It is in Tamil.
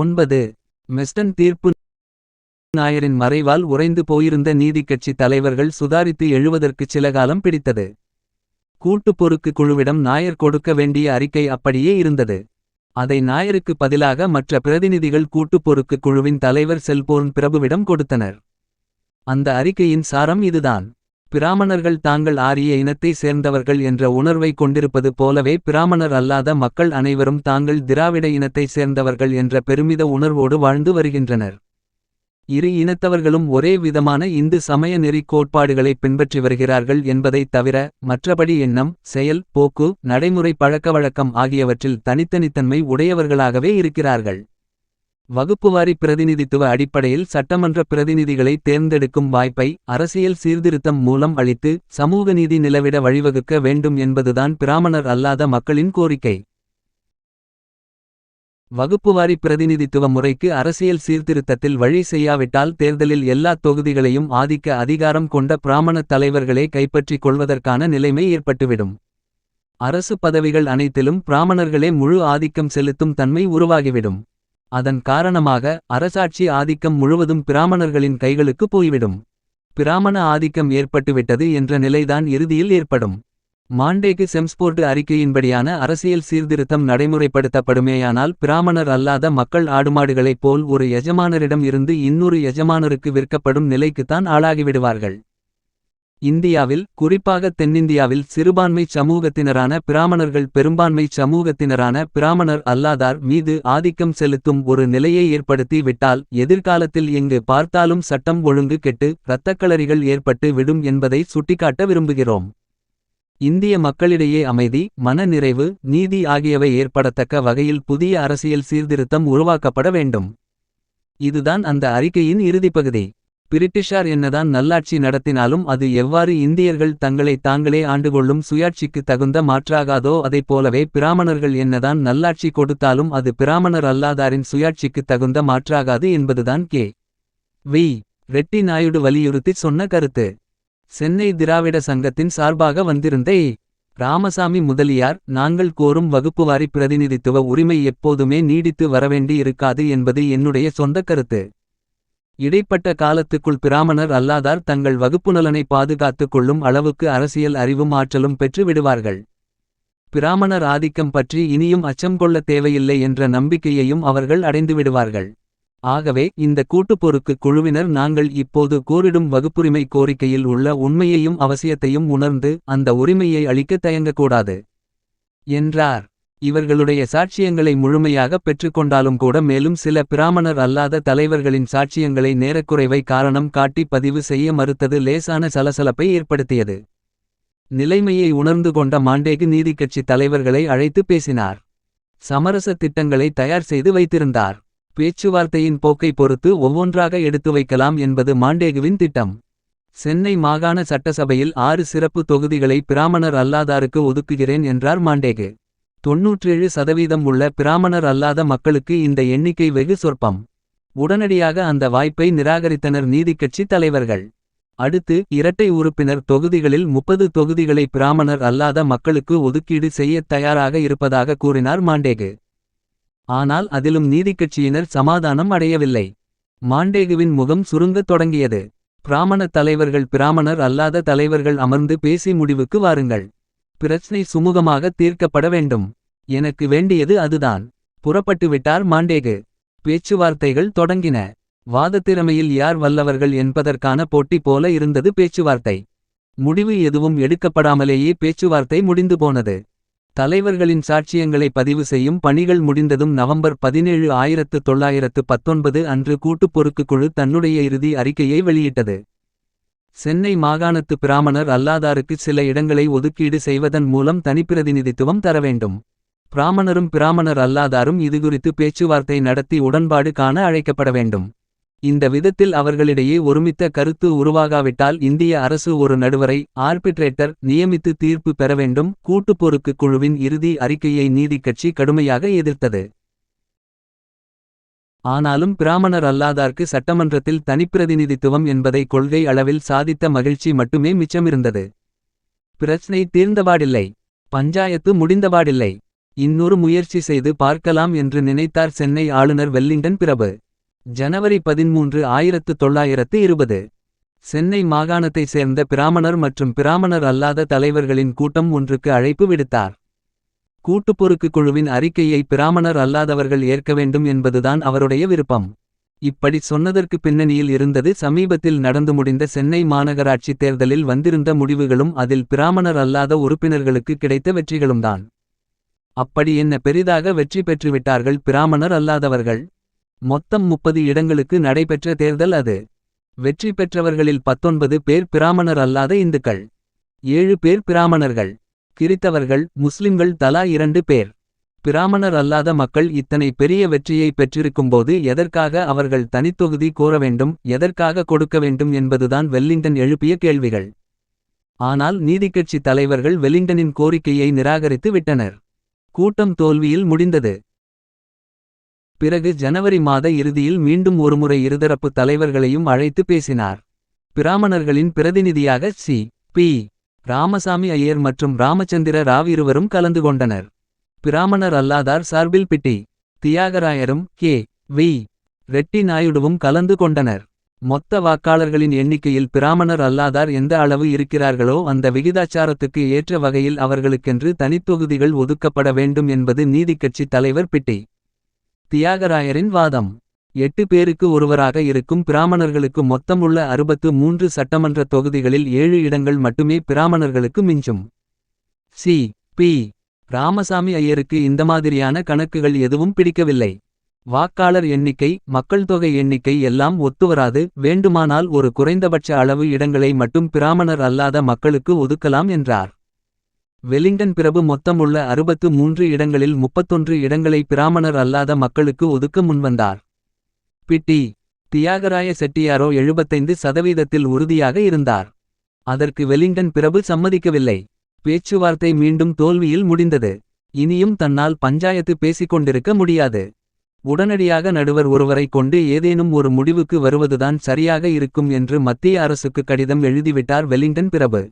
ஒன்பது. மெஸ்டன் தீர்ப்பு நாயரின் மறைவால் உறைந்து போயிருந்த நீதிக்கட்சி தலைவர்கள் சுதாரித்து எழுவதற்குச் சில காலம் பிடித்தது. கூட்டுப் பொறுக்கு குழுவிடம் நாயர் கொடுக்க வேண்டிய அறிக்கை அப்படியே இருந்தது. அதை நாயருக்கு பதிலாக மற்ற பிரதிநிதிகள் கூட்டுப் பொறுக்கு குழுவின் தலைவர் செல்போர்ன் பிரபுவிடம் கொடுத்தனர். அந்த அறிக்கையின் சாரம் இதுதான். பிராமணர்கள் தாங்கள் ஆரிய இனத்தை சேர்ந்தவர்கள் என்ற உணர்வை கொண்டிருப்பது போலவே பிராமணர் அல்லாத மக்கள் அனைவரும் தாங்கள் திராவிட இனத்தை சேர்ந்தவர்கள் என்ற பெருமித உணர்வோடு வாழ்ந்து வருகின்றனர். இரு இனத்தவர்களும் ஒரே விதமான இந்து சமய நெறி கோட்பாடுகளை பின்பற்றி வருகிறார்கள் என்பதைத் தவிர மற்றபடி எண்ணம் செயல் போக்கு நடைமுறை பழக்கவழக்கம் ஆகியவற்றில் தனித்தனித்தன்மை உடையவர்களாகவே இருக்கிறார்கள். வகுப்புவாரி பிரதிநிதித்துவ அடிப்படையில் சட்டமன்ற பிரதிநிதிகளை தேர்ந்தெடுக்கும் வாய்ப்பை அரசியல் சீர்திருத்தம் மூலம் அளித்து சமூக நீதி நிலவிட வழிவகுக்க வேண்டும் என்பதுதான் பிராமணர் அல்லாத மக்களின் கோரிக்கை. வகுப்புவாரி பிரதிநிதித்துவ முறைக்கு அரசியல் சீர்திருத்தத்தில் வழி செய்யாவிட்டால் தேர்தலில் எல்லா தொகுதிகளையும் ஆதிக்க அதிகாரம் கொண்ட பிராமணத் தலைவர்களே கைப்பற்றிக் கொள்வதற்கான நிலைமை ஏற்பட்டுவிடும். அரசு பதவிகள் அனைத்திலும் பிராமணர்களே முழு ஆதிக்கம் செலுத்தும் தன்மை உருவாகிவிடும். அதன் காரணமாக அரசாட்சி ஆதிக்கம் முழுவதும் பிராமணர்களின் கைகளுக்கு போய்விடும். பிராமண ஆதிக்கம் ஏற்பட்டுவிட்டது என்ற நிலைதான் இறுதியில் ஏற்படும். மாண்டேக்கு செம்ஸ்போர்டு அறிக்கையின்படியான அரசியல் சீர்திருத்தம் நடைமுறைப்படுத்தப்படுமேயானால் பிராமணர் அல்லாத மக்கள் ஆடுமாடுகளைப் போல் ஒரு எஜமானரிடம் இருந்து இன்னொரு எஜமானருக்கு விற்கப்படும் நிலைக்குத்தான் ஆளாகிவிடுவார்கள். இந்தியாவில் குறிப்பாக தென்னிந்தியாவில் சிறுபான்மை சமூகத்தினரான பிராமணர்கள் பெரும்பான்மை சமூகத்தினரான பிராமணர் அல்லாதார் மீது ஆதிக்கம் செலுத்தும் ஒரு நிலையை ஏற்படுத்தி விட்டால் எதிர்காலத்தில் எங்கு பார்த்தாலும் சட்டம் ஒழுங்கு கெட்டு இரத்தக்களறிகள் ஏற்பட்டு விடும் என்பதை சுட்டிக்காட்ட விரும்புகிறோம். இந்திய மக்களிடையே அமைதி மன நிறைவு நீதி ஆகியவை ஏற்படத்தக்க வகையில் புதிய அரசியல் சீர்திருத்தம் உருவாக்கப்பட வேண்டும். இதுதான் அந்த அறிக்கையின் இறுதிப்பகுதி. பிரிட்டிஷார் என்னதான் நல்லாட்சி நடத்தினாலும் அது எவ்வாறு இந்தியர்கள் தங்களை தாங்களே ஆண்டுகொள்ளும் சுயாட்சிக்கு தகுந்த மாற்றாகாதோ அதைப் போலவே பிராமணர்கள் என்னதான் நல்லாட்சி கொடுத்தாலும் அது பிராமணர் அல்லாதாரின் சுயாட்சிக்கு தகுந்த மாற்றாகாது என்பதுதான் கே. வி. ரெட்டி நாயுடு வலியுறுத்தி சொன்ன கருத்து. சென்னை திராவிட சங்கத்தின் சார்பாக வந்திருந்த ஏ. ராமசாமி முதலியார் நாங்கள் கோரும் வகுப்புவாரி பிரதிநிதித்துவ உரிமை எப்போதுமே நீடித்து வரவேண்டி இருக்காது என்பது என்னுடைய சொந்த கருத்து. இடைப்பட்ட காலத்துக்குள் பிராமணர் அல்லாதார் தங்கள் வகுப்புநலனை பாதுகாத்துக் கொள்ளும் அளவுக்கு அரசியல் அறிவும் ஆற்றலும் பெற்று விடுவார்கள். பிராமணர் ஆதிக்கம் பற்றி இனியும் அச்சம் கொள்ளத் தேவையில்லை என்ற நம்பிக்கையையும் அவர்கள் அடைந்து விடுவார்கள். ஆகவே இந்த கூட்டுப்பொறுக்கு குழுவினர் நாங்கள் இப்போது கோரிடும் வகுப்புரிமை கோரிக்கையில் உள்ள உண்மையையும் அவசியத்தையும் உணர்ந்து அந்த உரிமையை அளிக்க தயங்கக்கூடாது. என்றார். இவர்களுடைய சாட்சியங்களை முழுமையாக பெற்றுக்கொண்டாலும் கூட மேலும் சில பிராமணர் அல்லாத தலைவர்களின் சாட்சியங்களை நேரக்குறைவை காரணம் காட்டி பதிவு செய்ய மறுத்தது லேசான சலசலப்பை ஏற்படுத்தியது. நிலைமையை உணர்ந்து கொண்ட மாண்டேகு நீதிக்கட்சி தலைவர்களை அழைத்து பேசினார். சமரச திட்டங்களை தயார் செய்து வைத்திருந்தார். பேச்சுவார்த்தையின் போக்கை பொறுத்து ஒவ்வொன்றாக எடுத்து வைக்கலாம் என்பது மாண்டேகுவின் திட்டம். சென்னை மாகாண சட்டசபையில் ஆறு சிறப்பு தொகுதிகளை பிராமணர் அல்லாதாருக்கு ஒதுக்குகிறேன் என்றார் மாண்டேகு. தொன்னூற்றேழு சதவீதம் உள்ள பிராமணர் அல்லாத மக்களுக்கு இந்த எண்ணிக்கை வெகு சொற்பம். உடனடியாக அந்த வாய்ப்பை நிராகரித்தனர் நீதிக்கட்சி தலைவர்கள். அடுத்து இரட்டை உறுப்பினர் தொகுதிகளில் முப்பது தொகுதிகளை பிராமணர் அல்லாத மக்களுக்கு ஒதுக்கீடு செய்யத் தயாராக இருப்பதாக கூறினார் மாண்டேகு. ஆனால் அதிலும் நீதிக்கட்சியினர் சமாதானம் அடையவில்லை. மாண்டேகுவின் முகம் சுருங்கத் தொடங்கியது. பிராமண தலைவர்கள் பிராமணர் அல்லாத தலைவர்கள் அமர்ந்து பேசி முடிவுக்கு வாருங்கள். பிரச்சனை சுமூகமாக தீர்க்கப்பட வேண்டும். எனக்கு வேண்டியது அதுதான். புறப்பட்டுவிட்டார் மாண்டேகு. பேச்சுவார்த்தைகள் தொடங்கின. வாதத்திறமையில் யார் வல்லவர்கள் என்பதற்கான போட்டி போல இருந்தது பேச்சுவார்த்தை. முடிவு எதுவும் எடுக்கப்படாமலேயே பேச்சுவார்த்தை முடிந்து போனது. தலைவர்களின் சாட்சியங்களை பதிவு செய்யும் பணிகள் முடிந்ததும் நவம்பர் பதினேழு ஆயிரத்து தொள்ளாயிரத்து பத்தொன்பது அன்று கூட்டுப் பொறுக்கு குழு தன்னுடைய இறுதி அறிக்கையை வெளியிட்டது. சென்னை மாகாணத்து பிராமணர் அல்லாதாருக்கு சில இடங்களை ஒதுக்கீடு செய்வதன் மூலம் தனிப்பிரதிநிதித்துவம் தர வேண்டும். பிராமணரும் பிராமணர் அல்லாதாரும் இதுகுறித்து பேச்சுவார்த்தை நடத்தி உடன்பாடு காண அழைக்கப்பட வேண்டும். இந்த விதத்தில் அவர்களிடையே ஒருமித்த கருத்து உருவாகாவிட்டால் இந்திய அரசு ஒரு நடுவரை ஆர்பிட்ரேட்டர் நியமித்து தீர்ப்பு பெற வேண்டும். கூட்டுப்பொறுக்கு குழுவின் இறுதி அறிக்கையை நீதிக்கட்சி கடுமையாக எதிர்த்தது. ஆனாலும் பிராமணர் அல்லாதார்க்கு சட்டமன்றத்தில் தனிப்பிரதிநிதித்துவம் என்பதை கொள்கை அளவில் சாதித்த மகிழ்ச்சி மட்டுமே மிச்சமிருந்தது. பிரச்சனை தீர்ந்தபாடில்லை பஞ்சாயத்து முடிந்தபாடில்லை இன்னொரு முயற்சி செய்து பார்க்கலாம் என்று நினைத்தார் சென்னை ஆளுநர் வெல்லிங்டன் பிரபு. ஜனவரி பதிமூன்று ஆயிரத்து தொள்ளாயிரத்து இருபது. சென்னை மாகாணத்தைச் சேர்ந்த பிராமணர் மற்றும் பிராமணர் அல்லாத தலைவர்களின் கூட்டம் ஒன்றுக்கு அழைப்பு விடுத்தார். கூட்டுப்பொறுக்கு குழுவின் அறிக்கையை பிராமணர் அல்லாதவர்கள் ஏற்க வேண்டும் என்பதுதான் அவருடைய விருப்பம். இப்படி சொன்னதற்கு பின்னணியில் இருந்தது சமீபத்தில் நடந்து முடிந்த சென்னை மாநகராட்சி தேர்தலில் வந்திருந்த முடிவுகளும் அதில் பிராமணர் அல்லாத உறுப்பினர்களுக்கு கிடைத்த வெற்றிகளும்தான். அப்படி என்ன பெரிதாக வெற்றி பெற்றுவிட்டார்கள் பிராமணர் அல்லாதவர்கள்? மொத்தம் முப்பது இடங்களுக்கு நடைபெற்ற தேர்தல் அது. வெற்றி பெற்றவர்களில் பத்தொன்பது பேர் பிராமணர் அல்லாத இந்துக்கள். ஏழு பேர் பிராமணர்கள். கிறித்தவர்கள் முஸ்லிம்கள் தலா இரண்டு பேர். பிராமணர் அல்லாத மக்கள் இத்தனை பெரிய வெற்றியை பெற்றிருக்கும்போது எதற்காக அவர்கள் தனித்தொகுதி கோர வேண்டும் எதற்காக கொடுக்க வேண்டும் என்பதுதான் வெல்லிங்டன் எழுப்பிய கேள்விகள். ஆனால் நீதிக்கட்சி தலைவர்கள் வெலிங்டனின் கோரிக்கையை நிராகரித்து விட்டனர். கூட்டம் தோல்வியில் முடிந்தது. பிறகு ஜனவரி மாத இறுதியில் மீண்டும் ஒருமுறை இருதரப்பு தலைவர்களையும் அழைத்து பேசினார். பிராமணர்களின் பிரதிநிதியாக சி. பி. ராமசாமி ஐயர் மற்றும் ராமச்சந்திர ராவ் இருவரும் கலந்து கொண்டனர். பிராமணர் அல்லாதார் சார்பில் பிட்டி தியாகராயரும் கே வி ரெட்டி நாயுடுவும் கலந்து கொண்டனர். மொத்த வாக்காளர்களின் எண்ணிக்கையில் பிராமணர் அல்லாதார் எந்த அளவு இருக்கிறார்களோ அந்த விகிதாச்சாரத்துக்கு ஏற்ற வகையில் அவர்களுக்கென்று தனித்தொகுதிகள் ஒதுக்கப்பட வேண்டும் என்பது நீதிக்கட்சி தலைவர் பிட்டி தியாகராயரின் வாதம். எட்டு பேருக்கு ஒருவராக இருக்கும் பிராமணர்களுக்கு மொத்தமுள்ள அறுபத்து மூன்று சட்டமன்ற தொகுதிகளில் ஏழு இடங்கள் மட்டுமே பிராமணர்களுக்கு மிஞ்சும். சி. பி. ராமசாமி ஐயருக்கு இந்த மாதிரியான கணக்குகள் எதுவும் பிடிக்கவில்லை. வாக்காளர் எண்ணிக்கை மக்கள் தொகை எண்ணிக்கை எல்லாம் ஒத்துவராது. வேண்டுமானால் ஒரு குறைந்தபட்ச அளவு இடங்களை மட்டும் பிராமணர் அல்லாத மக்களுக்கு ஒதுக்கலாம் என்றார். வெலிங்டன் பிரபு மொத்தமுள்ள அறுபத்து மூன்று இடங்களில் முப்பத்தொன்று இடங்களை பிராமணர் அல்லாத மக்களுக்கு ஒதுக்க முன்வந்தார். பிட்டி தியாகராய செட்டியாரோ எழுபத்தைந்து சதவீதத்தில் உறுதியாக இருந்தார். அதற்கு வெலிங்டன் பிரபு சம்மதிக்கவில்லை. பேச்சுவார்த்தை மீண்டும் தோல்வியில் முடிந்தது. இனியும் தன்னால் பஞ்சாயத்து பேசிக்கொண்டிருக்க முடியாது. உடனடியாக நடுவர் ஒருவரை கொண்டு ஏதேனும் ஒரு முடிவுக்கு வருவதுதான் சரியாக இருக்கும் என்று மத்திய அரசுக்கு கடிதம் எழுதிவிட்டார் வெலிங்டன் பிரபு.